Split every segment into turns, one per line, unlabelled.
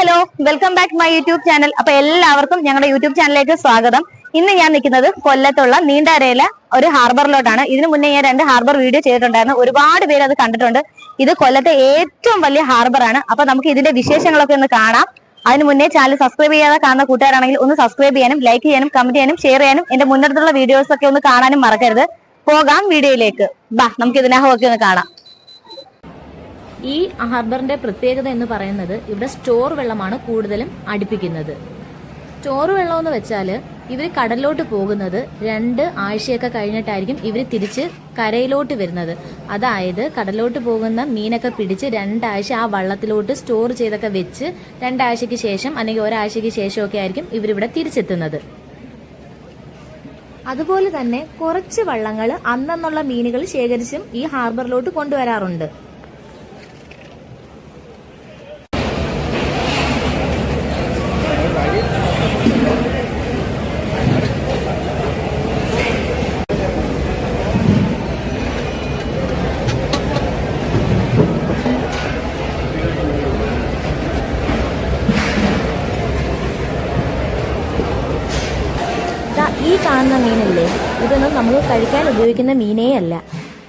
Hello welcome back my YouTube channel അപ്പൊ എല്ലാവർക്കും ഞങ്ങളുടെ യൂട്യൂബ് ചാനലിലേക്ക് സ്വാഗതം. ഇന്ന് ഞാൻ നിൽക്കുന്നത് കൊല്ലത്തുള്ള നീണ്ടാരയിലെ ഒരു ഹാർബറിലോട്ടാണ് ഇതിനു മുന്നേ ഞാൻ രണ്ട് ഹാർബർ വീഡിയോ ചെയ്തിട്ടുണ്ടായിരുന്നു. ഒരുപാട് പേര് അത് കണ്ടിട്ടുണ്ട്. ഇത് കൊല്ലത്തെ ഏറ്റവും വലിയ ഹാർബറാണ് അപ്പൊ നമുക്ക് ഇതിന്റെ വിശേഷങ്ങളൊക്കെ ഒന്ന് കാണാം. അതിന് മുന്നേ ചാനൽ സബ്സ്ക്രൈബ് ചെയ്യാതെ കാണുന്ന കൂട്ടുകാരാണെങ്കിൽ ഒന്ന് സബ്സ്ക്രൈബ് ചെയ്യാനും ലൈക്ക് ചെയ്യാനും കമന്റ് ചെയ്യാനും ഷെയർ ചെയ്യാനും എന്റെ മുന്നിട്ടുള്ള വീഡിയോസ് ഒക്കെ ഒന്ന് കാണാനും മറക്കരുത്. പോകാം വീഡിയോയിലേക്ക്. ബാ നമുക്ക് ഇതിനകമൊക്കെ ഒന്ന് കാണാം.
ഈ ഹാർബറിന്റെ പ്രത്യേകത എന്ന് പറയുന്നത് ഇവിടെ സ്റ്റോർ വെള്ളമാണ് കൂടുതലും അടുപ്പിക്കുന്നത്. സ്റ്റോർ വെള്ളം എന്ന് വെച്ചാൽ ഇവർ കടലിലോട്ട് പോകുന്നത് രണ്ട് ആഴ്ചയൊക്കെ കഴിഞ്ഞിട്ടായിരിക്കും ഇവർ തിരിച്ച് കരയിലോട്ട് വരുന്നത്. അതായത് കടലിലോട്ട് പോകുന്ന മീനൊക്കെ പിടിച്ച് രണ്ടാഴ്ച ആ വള്ളത്തിലോട്ട് സ്റ്റോർ ചെയ്തൊക്കെ വെച്ച് രണ്ടാഴ്ചയ്ക്ക് ശേഷം അല്ലെങ്കിൽ ഒരാഴ്ചയ്ക്ക് ശേഷമൊക്കെ ആയിരിക്കും ഇവരിവിടെ തിരിച്ചെത്തുന്നത്. അതുപോലെ തന്നെ കുറച്ച് വള്ളങ്ങൾ അന്നന്നുള്ള മീനുകൾ ശേഖരിച്ചും ഈ ഹാർബറിലോട്ട് കൊണ്ടുവരാറുണ്ട് ദാ ഈ കാണുന്ന മീനില്ലേ ഇതൊന്നും നമ്മൾ കഴിക്കാൻ ഉപയോഗിക്കുന്ന മീനേ അല്ല.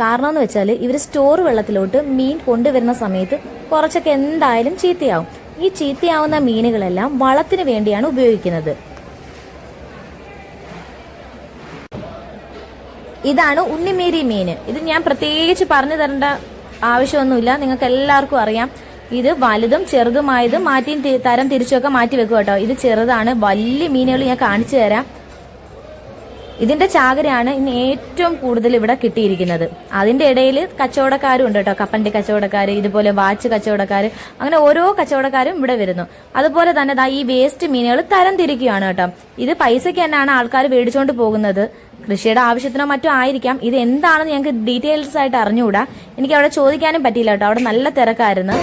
കാരണം എന്ന് വെച്ചാൽ ഇവർ സ്റ്റോർ വെള്ളത്തിലോട്ട് മീൻ കൊണ്ടുവരുന്ന സമയത്ത് കുറച്ചൊക്കെ എന്തായാലും ചീത്തയാവും. ഈ ചീത്തയാവുന്ന മീനുകളെല്ലാം വളത്തിന് വേണ്ടിയാണ് ഉപയോഗിക്കുന്നത്. ഇതാണ് ഉണ്ണിമേരി മീൻ. ഇത് ഞാൻ പ്രത്യേകിച്ച് പറഞ്ഞു തരേണ്ട ആവശ്യമൊന്നുമില്ല. നിങ്ങൾക്ക് എല്ലാവർക്കും അറിയാം. ഇത് വലുതും ചെറുതുമായത് മാറ്റി തരം തിരിച്ചൊക്കെ മാറ്റി വെക്കുക കേട്ടോ ഇത് ചെറുതാണ്. വലിയ മീനുകൾ ഞാൻ കാണിച്ചു തരാം. ഇതിന്റെ ചാകരയാണ് ഇന്ന് ഏറ്റവും കൂടുതൽ ഇവിടെ കിട്ടിയിരിക്കുന്നത്. അതിന്റെ ഇടയിൽ കച്ചവടക്കാരും ഉണ്ട് കേട്ടോ. കപ്പന്റെ കച്ചവടക്കാർ ഇതുപോലെ വാച്ച് കച്ചവടക്കാർ അങ്ങനെ ഓരോ കച്ചവടക്കാരും ഇവിടെ വരുന്നു. അതുപോലെ തന്നെ ഈ വേസ്റ്റ് മീനുകൾ തരം തിരിക്കുകയാണ് കേട്ടോ. ഇത് പൈസയ്ക്ക് തന്നെയാണ് ആൾക്കാർ മേടിച്ചുകൊണ്ട് പോകുന്നത്. കൃഷിയുടെ ആവശ്യത്തിനോ മറ്റോ ആയിരിക്കാം. ഇത് എന്താണെന്ന് ഞങ്ങൾക്ക് ഡീറ്റെയിൽസ് ആയിട്ട് അറിഞ്ഞുകൂടാ. എനിക്ക് അവിടെ ചോദിക്കാനും പറ്റിയില്ല കേട്ടോ. അവിടെ നല്ല തിരക്കായിരുന്നു.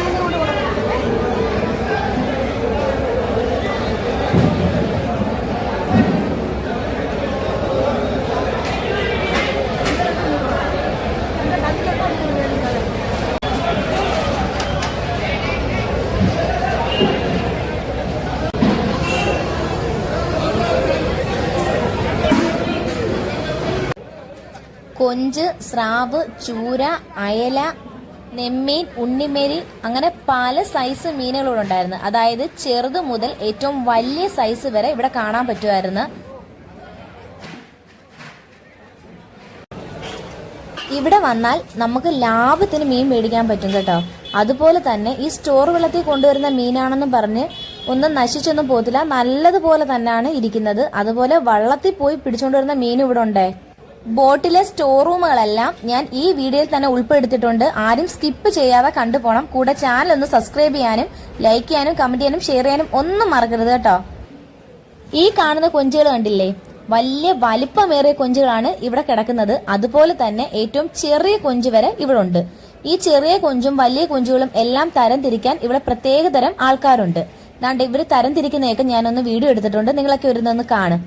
കൊഞ്ച് സ്രാവ് ചൂര അയല നെമ്മീൻ ഉണ്ണിമേരി അങ്ങനെ പല സൈസ് മീനുകളോട് ഉണ്ടായിരുന്നു. അതായത് ചെറുത് മുതൽ ഏറ്റവും വലിയ സൈസ് വരെ ഇവിടെ കാണാൻ പറ്റുമായിരുന്നു. ഇവിടെ വന്നാൽ നമുക്ക് ലാഭത്തിന് മീൻ മേടിക്കാൻ പറ്റും കേട്ടോ. അതുപോലെ തന്നെ ഈ സ്റ്റോർ വെള്ളത്തിൽ കൊണ്ടുവരുന്ന മീനാണെന്ന് പറഞ്ഞ് ഒന്നും നശിച്ചൊന്നും പോകത്തില്ല. നല്ലതുപോലെ തന്നെയാണ് ഇരിക്കുന്നത്. അതുപോലെ വള്ളത്തിൽ പോയി പിടിച്ചുകൊണ്ടുവരുന്ന മീൻ ഇവിടെ ഉണ്ടേ. ബോട്ടിലെ സ്റ്റോർ റൂമുകളെല്ലാം ഞാൻ ഈ വീഡിയോയിൽ തന്നെ ഉൾപ്പെടുത്തിയിട്ടുണ്ട്. ആരും സ്കിപ്പ് ചെയ്യാതെ കണ്ടുപോകണം കൂടെ ചാനൽ ഒന്ന് സബ്സ്ക്രൈബ് ചെയ്യാനും ലൈക്ക് ചെയ്യാനും കമന്റ് ചെയ്യാനും ഷെയർ ചെയ്യാനും ഒന്നും മറക്കരുത് കേട്ടോ. ഈ കാണുന്ന കൊഞ്ചുകൾ കണ്ടില്ലേ? വലിയ വലിപ്പമേറിയ കൊഞ്ചുകളാണ് ഇവിടെ കിടക്കുന്നത്. അതുപോലെ തന്നെ ഏറ്റവും ചെറിയ കൊഞ്ച് വരെ ഇവിടെ ഉണ്ട്. ഈ ചെറിയ കൊഞ്ചും വലിയ കൊഞ്ചുകളും എല്ലാം തരം തിരിക്കാൻ ഇവിടെ പ്രത്യേക തരം ആൾക്കാരുണ്ട്. ഇവർ തരം തിരിക്കുന്നതൊക്കെ ഞാനൊന്ന് വീഡിയോ എടുത്തിട്ടുണ്ട്. നിങ്ങളൊക്കെ ഒരു കാണും.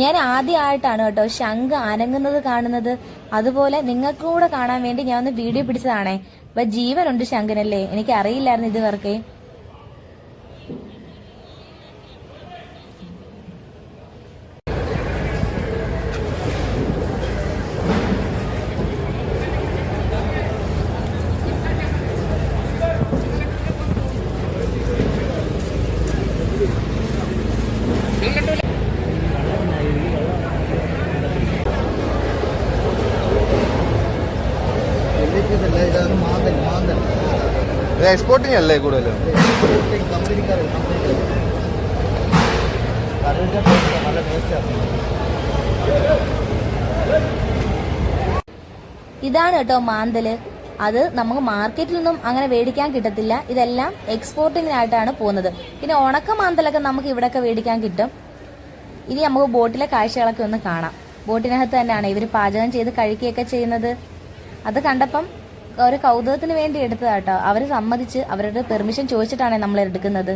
ഞാൻ ആദ്യമായിട്ടാണ് കേട്ടോ ശംഖ് അനങ്ങുന്നത് കാണുന്നത്. അതുപോലെ നിങ്ങൾക്ക് കൂടെ കാണാൻ വേണ്ടി ഞാൻ ഒന്ന് വീഡിയോ പിടിച്ചതാണേ. അപ്പൊ ജീവനുണ്ട് ശംഖിനല്ലേ? എനിക്ക് അറിയില്ലായിരുന്നു ഇതുവരെ
ഇത് എക്സ്പോർട്ടിങ് അല്ലേ കൂടുതലും?
ഇതാണ് കേട്ടോ മാന്തൽ. അത് നമുക്ക് മാർക്കറ്റിൽ നിന്നും അങ്ങനെ മേടിക്കാൻ കിട്ടത്തില്ല. ഇതെല്ലാം എക്സ്പോർട്ടിങ്ങിനായിട്ടാണ് പോകുന്നത്. പിന്നെ ഉണക്ക മാന്തലൊക്കെ നമുക്ക് ഇവിടെയൊക്കെ മേടിക്കാൻ കിട്ടും. ഇനി നമുക്ക് ബോട്ടിലെ കാഴ്ചകളൊക്കെ ഒന്ന് കാണാം. ബോട്ടിനകത്ത് തന്നെയാണ് ഇവർ പാചകം ചെയ്ത് കഴിക്കുകയൊക്കെ ചെയ്യുന്നത്. അത് കണ്ടപ്പം ഒരു കൗതുകത്തിന് വേണ്ടി എടുത്തതാ കേട്ടോ അവർ സമ്മതിച്ച് അവരുടെ പെർമിഷൻ ചോദിച്ചിട്ടാണ് നമ്മൾ എടുക്കുന്നത്.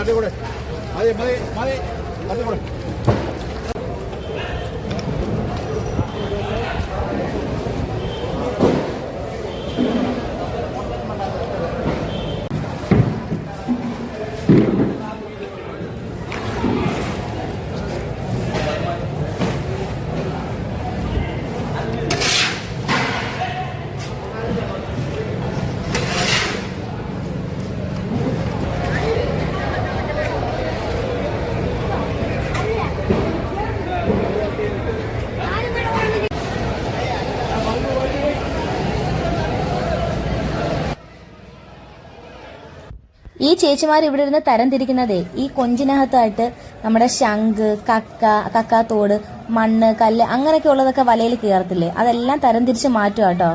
തട്ടിക്കൂടെ മതി
ഈ ചേച്ചിമാർ ഇവിടെ ഇരുന്ന് തരംതിരിക്കുന്നതേ ഈ കൊഞ്ചിനകത്തായിട്ട് നമ്മുടെ ശംഖ് കക്ക കക്കാത്തോട് മണ്ണ് കല്ല് അങ്ങനെയൊക്കെ ഉള്ളതൊക്കെ വലയിൽ കയറത്തില്ലേ? അതെല്ലാം തരംതിരിച്ച് മാറ്റുക കേട്ടോ.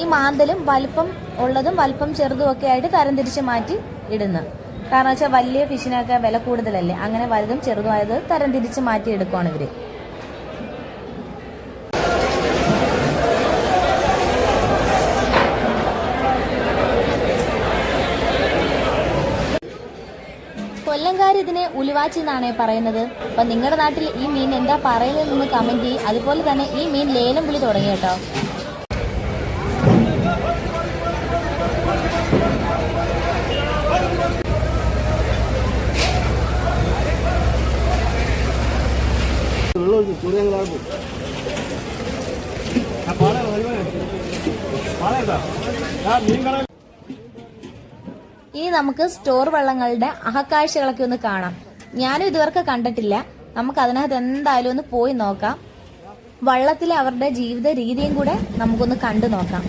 ഈ മാന്തലും വലിപ്പം ഉള്ളതും വലിപ്പം ചെറുതും ഒക്കെ ആയിട്ട് തരംതിരിച്ച് മാറ്റി ഇടുന്നു. കാരണം വെച്ചാൽ വലിയ ഫിഷിനൊക്കെ വില കൂടുതലല്ലേ? അങ്ങനെ വലുതും ചെറുതുമായത് തരംതിരിച്ച് മാറ്റി എടുക്കുവാണ് ഇവർ. ഇതിനെ ഉലുവാച്ചി എന്നാണ് പറയുന്നത്. അപ്പൊ നിങ്ങളുടെ നാട്ടിൽ ഈ മീൻ എന്താ പറയുന്നതെന്ന് കമന്റ് ചെയ്യും. അതുപോലെ തന്നെ ഈ മീൻ ലേലം വിളി തുടങ്ങി കേട്ടോ. ഇനി നമുക്ക് സ്റ്റോർ വള്ളങ്ങളുടെ അഹക്കാഴ്ചകളൊക്കെ ഒന്ന് കാണാം. ഞാനും ഇതുവരെ കണ്ടിട്ടില്ല. നമുക്ക് അതിനകത്ത് എന്തായാലും ഒന്ന് പോയി നോക്കാം. വള്ളത്തിലെ അവരുടെ ജീവിത രീതിയും കൂടെ നമുക്കൊന്ന് കണ്ടു നോക്കാം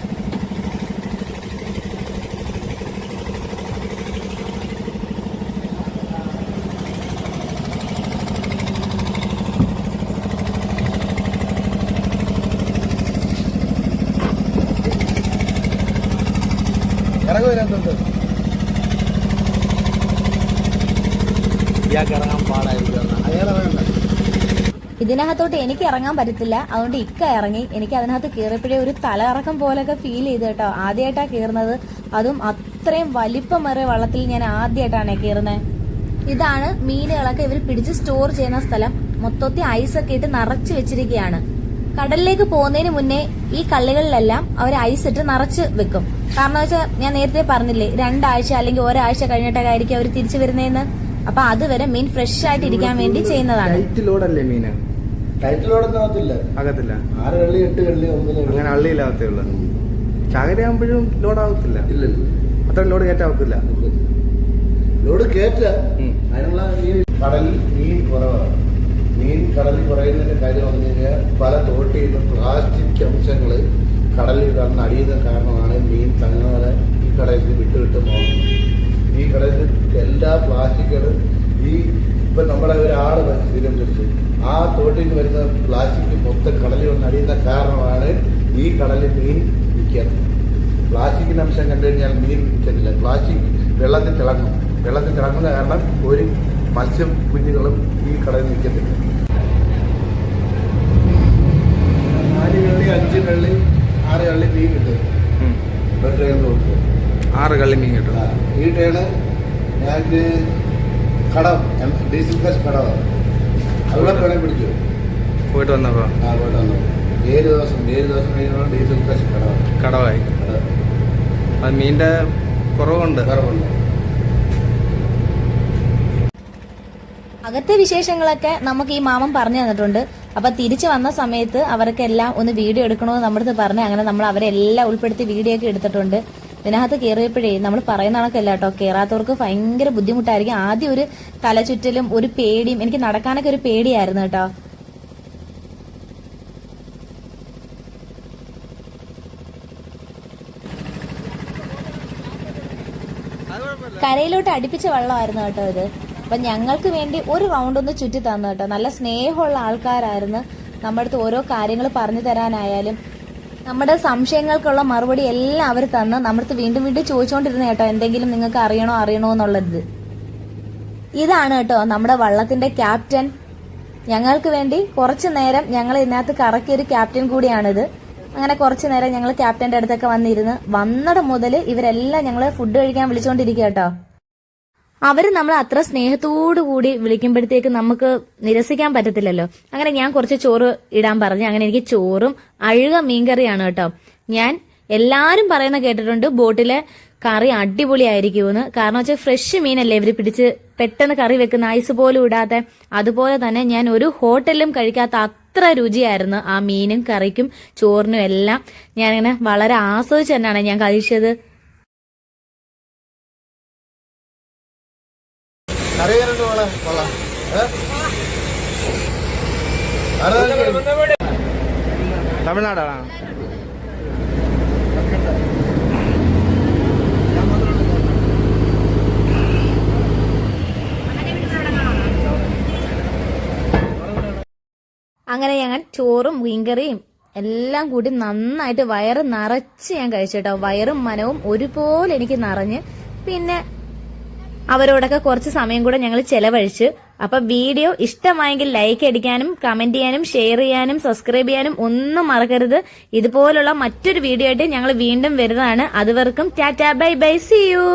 ഇറങ്ങി വരാത്തുണ്ട്
ഇയാൾക്ക് ഇറങ്ങാൻ പാടായിരിക്കും
അയാളെ വേണ്ട
ഇതിനകത്തോട്ട് എനിക്ക് ഇറങ്ങാൻ പറ്റത്തില്ല. അതുകൊണ്ട് ഇക്ക ഇറങ്ങി. എനിക്ക് അതിനകത്ത് കയറിയപ്പോഴേ ഒരു തലകറക്കം പോലെയൊക്കെ ഫീൽ ചെയ്ത് കേട്ടോ. ആദ്യമായിട്ടാണ് കയറുന്നത്. അതും അത്രയും വലിപ്പമേറിയ വള്ളത്തിൽ ഞാൻ ആദ്യമായിട്ടാണ് കയറുന്നത് ഇതാണ് മീനുകളൊക്കെ ഇവർ പിടിച്ച് സ്റ്റോർ ചെയ്യുന്ന സ്ഥലം. മൊത്തത്തിൽ ഐസൊക്കെ ഇട്ട് നിറച്ച് വെച്ചിരിക്കുകയാണ്. കടലിലേക്ക് പോകുന്നതിന് മുന്നേ ഈ കള്ളികളിലെല്ലാം അവർ ഐസ് ഇട്ട് നിറച്ച് വെക്കും. കാരണം വെച്ചാൽ ഞാൻ നേരത്തെ പറഞ്ഞില്ലേ രണ്ടാഴ്ച അല്ലെങ്കിൽ ഒരാഴ്ച കഴിഞ്ഞിട്ടൊക്കെ ആയിരിക്കും അവർ തിരിച്ചു വരുന്നതെന്ന്. അപ്പൊ അതുവരെ മീൻ ഫ്രഷ് ആയിട്ട് ഇരിക്കാൻ വേണ്ടി ചെയ്യുന്നതാണ്.
ടൈറ്റിലോടൊന്നും ആകത്തില്ല
ആകത്തില്ല.
ആറ് കള്ളി എട്ട് കള്ളി ഒമ്പത് കള്ളി.
അങ്ങനെ അള്ളിയില്ലാത്തേ ഉള്ളു. ചകരയാകുമ്പോഴും ലോഡ് ആവത്തില്ല.
ഇല്ലല്ലോ
അത്ര ലോഡ് കയറ്റാവത്തില്ല
ലോഡ് കേറ്റ. അതിനുള്ള മീൻ കടലിൽ മീൻ കുറവാണ്. മീൻ കടലിൽ കുറയുന്നതിന്റെ കാര്യം പറഞ്ഞു കഴിഞ്ഞാൽ പല തോട്ടിൽ നിന്ന് പ്ലാസ്റ്റിക് അംശങ്ങൾ കടലിൽ കടന്ന് അടിയുന്ന കാരണമാണ് മീൻ തങ്ങാതെ ഈ കടലിൽ വിട്ട് വിട്ട് പോകുന്നത്. ഈ കടലിൽ എല്ലാ പ്ലാസ്റ്റിക്കുകളും ഈ ഇപ്പൊ നമ്മളെ ഒരാൾ തിരുവനന്തപുരത്ത് ആ തോട്ടിൽ നിന്ന് വരുന്ന പ്ലാസ്റ്റിക് മൊത്തം കടലിൽ വന്ന് അടിയുന്ന കാരണമാണ് ഈ കടലിൽ മീൻ വിൽക്കുന്നത്. പ്ലാസ്റ്റിക്കിന് അംശം കണ്ടു കഴിഞ്ഞാൽ മീൻ വിൽക്കുന്നില്ല പ്ലാസ്റ്റിക് വെള്ളത്തിൽ തിളങ്ങും. വെള്ളത്തിൽ തിളങ്ങുന്ന കാരണം ഒരു മത്സ്യം കുഞ്ഞുങ്ങളും ഈ കടലിൽ നിൽക്കത്തില്ല നാല് കള്ളി അഞ്ച് കള്ളി ആറ് കള്ളി മീൻ കിട്ടും.
ആറ് കള്ളി മീൻ കിട്ടും.
ഈ ടേണ് ഞാൻ കടം ഡീസൽ കാശ് കടമാണ്.
പോയിട്ട് വന്നപ്പോ?
ആ പോയിട്ട് വന്നു ഏഴ് ദിവസം ഏഴ് ദിവസം ഡീസൽ കാശ്
കടവായി.
കടം
അത്. മീന്റെ കുറവുണ്ട്.
കുറവുണ്ട്.
അകത്തെ വിശേഷങ്ങളൊക്കെ നമുക്ക് ഈ മാമൻ പറഞ്ഞു തന്നിട്ടുണ്ട്. അപ്പൊ തിരിച്ചു വന്ന സമയത്ത് അവർക്കെല്ലാം ഒന്ന് വീഡിയോ എടുക്കണമെന്ന് നമ്മുടെ അടുത്ത് പറഞ്ഞു അങ്ങനെ നമ്മൾ അവരെല്ലാം ഉൾപ്പെടുത്തി വീഡിയോ ഒക്കെ എടുത്തിട്ടുണ്ട്. ഇതിനകത്ത് കയറിയപ്പോഴേ നമ്മൾ പറയുന്ന കണക്കല്ല കേട്ടോ കയറാത്തവർക്ക് ഭയങ്കര ബുദ്ധിമുട്ടായിരിക്കും. ആദ്യം ഒരു തലചുറ്റലും ഒരു പേടിയും എനിക്ക് നടക്കാനൊക്കെ ഒരു പേടിയായിരുന്നു കേട്ടോ. കരയിലോട്ട് അടുപ്പിച്ച വെള്ളമായിരുന്നു കേട്ടോ ഇത്. അപ്പൊ ഞങ്ങൾക്ക് വേണ്ടി ഒരു റൗണ്ട് ഒന്ന് ചുറ്റി തന്നു കേട്ടോ. നല്ല സ്നേഹമുള്ള ആൾക്കാരായിരുന്നു. നമ്മുടെ അടുത്ത് ഓരോ കാര്യങ്ങൾ പറഞ്ഞു തരാനായാലും നമ്മുടെ സംശയങ്ങൾക്കുള്ള മറുപടി എല്ലാം അവർ തന്ന് നമ്മുടെ വീണ്ടും വീണ്ടും ചോദിച്ചുകൊണ്ടിരുന്ന കേട്ടോ എന്തെങ്കിലും നിങ്ങൾക്ക് അറിയണോ അറിയണോ എന്നുള്ളത്. ഇതാണ് കേട്ടോ നമ്മുടെ വള്ളത്തിന്റെ ക്യാപ്റ്റൻ. ഞങ്ങൾക്ക് വേണ്ടി കുറച്ചു നേരം ഞങ്ങൾ ഇതിനകത്ത് കറക്കിയ ഒരു ക്യാപ്റ്റൻ കൂടിയാണിത്. അങ്ങനെ കുറച്ചു നേരം ഞങ്ങൾ ക്യാപ്റ്റന്റെ അടുത്തൊക്കെ വന്നിരുന്ന് വന്നത് മുതൽ ഇവരെല്ലാം ഞങ്ങൾ ഫുഡ് കഴിക്കാൻ വിളിച്ചുകൊണ്ടിരിക്കുക കേട്ടോ. അവർ നമ്മൾ അത്ര സ്നേഹത്തോടു കൂടി വിളിക്കുമ്പോഴത്തേക്ക് നമുക്ക് നിരസിക്കാൻ പറ്റത്തില്ലല്ലോ. അങ്ങനെ ഞാൻ കുറച്ച് ചോറ് ഇടാൻ പറഞ്ഞു. അങ്ങനെ എനിക്ക് ചോറും അഴുക മീൻകറിയാണ് കേട്ടോ. ഞാൻ എല്ലാരും പറയുന്ന കേട്ടിട്ടുണ്ട് ബോട്ടിലെ കറി അടിപൊളിയായിരിക്കുമെന്ന്. കാരണം വെച്ചാൽ ഫ്രഷ് മീനല്ലേ ഇവർ പിടിച്ച് പെട്ടെന്ന് കറി വെക്കുന്ന ഐസ് പോലും ഇടാതെ. അതുപോലെ തന്നെ ഞാൻ ഒരു ഹോട്ടലിലും കഴിക്കാത്ത അത്ര രുചിയായിരുന്നു ആ മീനും കറിക്കും ചോറിനും എല്ലാം. ഞാനിങ്ങനെ വളരെ ആസ്വദിച്ച് തന്നെയാണ് ഞാൻ കഴിച്ചത്.
കറി മോളെ കൊള്ളാം?
തമിഴ്നാടാണ്?
അങ്ങനെ ഞങ്ങൾ ചോറും മീൻകറിയും എല്ലാം കൂടി നന്നായിട്ട് വയറ് നിറച്ച് ഞാൻ കഴിച്ചു കേട്ടോ. വയറും മനവും ഒരുപോലെ എനിക്ക് നിറഞ്ഞ്. പിന്നെ അവരോടൊക്കെ കുറച്ച് സമയം കൂടെ ഞങ്ങൾ ചെലവഴിച്ച്. അപ്പൊ വീഡിയോ ഇഷ്ടമായെങ്കിൽ ലൈക്ക് അടിക്കാനും കമന്റ് ചെയ്യാനും ഷെയർ ചെയ്യാനും സബ്സ്ക്രൈബ് ചെയ്യാനും ഒന്നും മറക്കരുത്. ഇതുപോലുള്ള മറ്റൊരു വീഡിയോ ആയിട്ട് ഞങ്ങൾ വീണ്ടും വരുന്നതാണ്. അതുവർക്കും tata bye bye see you